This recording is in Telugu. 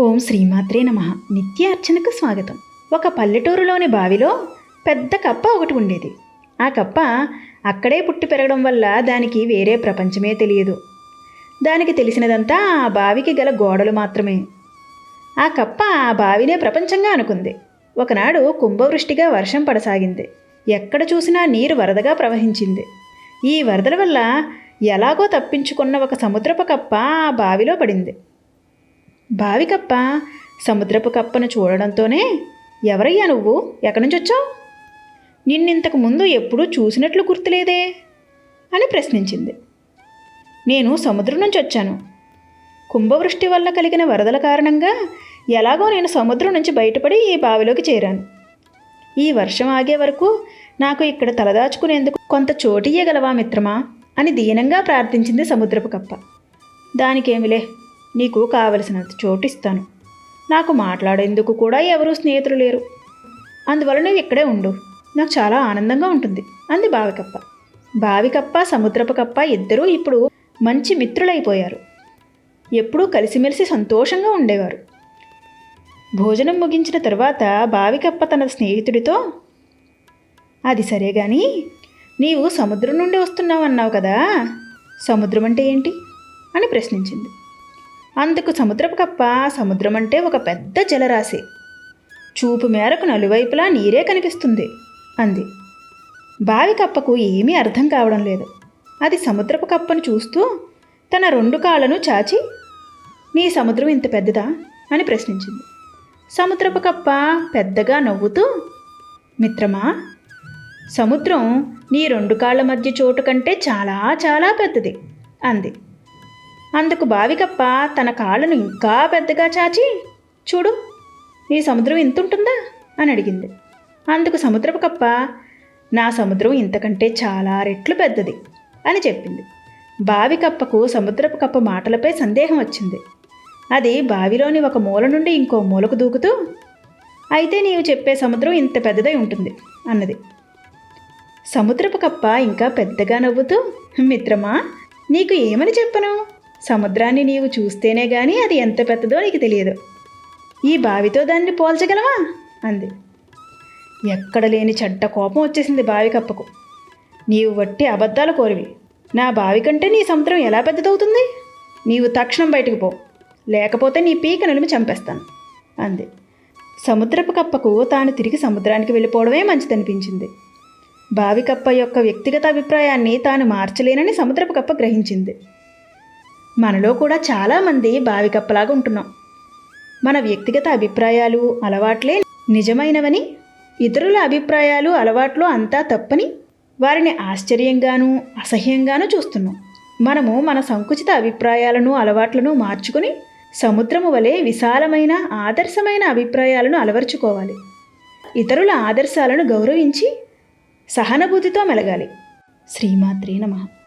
ఓం శ్రీమాత్రే నమ. నిత్య అర్చనకు స్వాగతం. ఒక పల్లెటూరులోని బావిలో పెద్ద కప్ప ఒకటి ఉండేది. ఆ కప్ప అక్కడే పుట్టి పెరగడం వల్ల దానికి వేరే ప్రపంచమే తెలియదు. దానికి తెలిసినదంతా ఆ బావికి గల గోడలు మాత్రమే. ఆ కప్ప ఆ బావినే ప్రపంచంగా అనుకుంది. ఒకనాడు కుంభవృష్టిగా వర్షం పడసాగింది. ఎక్కడ చూసినా నీరు వరదగా ప్రవహించింది. ఈ వరదల వల్ల ఎలాగో తప్పించుకున్న ఒక సముద్రపు కప్ప ఆ బావిలో పడింది. బావి కప్ప సముద్రపు కప్పను చూడడంతోనే ఎవరయ్యా నువ్వు? ఎక్కడి నుంచి వచ్చావు? నిన్నింతకు ముందు ఎప్పుడూ చూసినట్లు గుర్తులేదే? అని ప్రశ్నించింది. నేను సముద్రం నుంచి వచ్చాను. కుంభవృష్టి వల్ల కలిగిన వరదల కారణంగా ఎలాగో నేను సముద్రం నుంచి బయటపడి ఈ బావిలోకి చేరాను. ఈ వర్షం ఆగే వరకు నాకు ఇక్కడ తలదాచుకునేందుకు కొంత చోటియ్యగలవా మిత్రమా? అని దీనంగా ప్రార్థించింది సముద్రపు కప్ప. దానికేమిలే నీకు కావలసినంత చోటు ఇస్తాను నాకు మాట్లాడేందుకు కూడా ఎవరూ స్నేహితులు లేరు. అందువల్ల నువ్వు ఇక్కడే ఉండు. నాకు చాలా ఆనందంగా ఉంటుంది. అంది బావికప్ప. బావికప్ప సముద్రపు కప్ప ఇద్దరూ ఇప్పుడు మంచి మిత్రులైపోయారు. ఎప్పుడూ కలిసిమెలిసి సంతోషంగా ఉండేవారు. భోజనం ముగించిన తర్వాత బావికప్ప తన స్నేహితుడితో అది సరే గాని నీవు సముద్రం నుండి వస్తున్నావన్నావు కదా సముద్రం అంటే ఏంటి? అని ప్రశ్నించింది. అందుకు సముద్రపు కప్ప సముద్రం అంటే ఒక పెద్ద జలరాశి. చూపు మేరకు నలువైపులా నీరే కనిపిస్తుంది అంది. బావి కప్పకు ఏమీ అర్థం కావడం లేదు. అది సముద్రపు కప్పను చూస్తూ తన రెండు కాళ్ళను చాచి నీ సముద్రం ఇంత పెద్దదా? అని ప్రశ్నించింది. సముద్రపు కప్ప పెద్దగా నవ్వుతూ మిత్రమా సముద్రం నీ రెండు కాళ్ళ మధ్య చోటు కంటే చాలా చాలా పెద్దది అంది. అందుకు బావికప్ప తన కాళ్ళను ఇంకా పెద్దగా చాచి చూడు నీ సముద్రం ఇంత ఉంటుందా అని అడిగింది. అందుకు సముద్రపు కప్ప నా సముద్రం ఇంతకంటే చాలా రెట్లు పెద్దది అని చెప్పింది. బావి కప్పకు సముద్రపు కప్ప మాటలపై సందేహం వచ్చింది. అది బావిలోని ఒక మూల నుండి ఇంకో మూలకు దూకుతూ అయితే నీవు చెప్పే సముద్రం ఇంత పెద్దదై ఉంటుంది అన్నది. సముద్రపు కప్ప ఇంకా పెద్దగా నవ్వుతూ మిత్రమా నీకు ఏమని చెప్పను? సముద్రాన్ని నీవు చూస్తేనే గాని అది ఎంత పెద్దదో నీకు తెలియదు. ఈ బావితో దాన్ని పోల్చగలవా? అంది. ఎక్కడ లేని చెడ్డ కోపం వచ్చేసింది బావి కప్పకు. నీవు వట్టి అబద్ధాలు కోరివి. నా బావి కంటే నీ సముద్రం ఎలా పెద్దదవుతుంది? నీవు తక్షణం బయటకు పో. లేకపోతే నీ పీక నలిమి చంపేస్తాను అంది. సముద్రపు కప్పకు తాను తిరిగి సముద్రానికి వెళ్ళిపోవడమే మంచిదనిపించింది. బావి కప్ప యొక్క వ్యక్తిగత అభిప్రాయాన్ని తాను మార్చలేనని సముద్రపు కప్ప గ్రహించింది. మనలో కూడా చాలామంది బావికప్పలాగా ఉంటున్నాం. మన వ్యక్తిగత అభిప్రాయాలు అలవాట్లే నిజమైనవని ఇతరుల అభిప్రాయాలు అలవాట్లు అంతా తప్పని వారిని ఆశ్చర్యంగానూ అసహ్యంగానూ చూస్తున్నాం. మనము మన సంకుచిత అభిప్రాయాలను అలవాట్లను మార్చుకుని సముద్రము వలె విశాలమైన ఆదర్శమైన అభిప్రాయాలను అలవర్చుకోవాలి. ఇతరుల ఆదర్శాలను గౌరవించి సహనుభూతితో మెలగాలి. శ్రీమాత్రే నమః.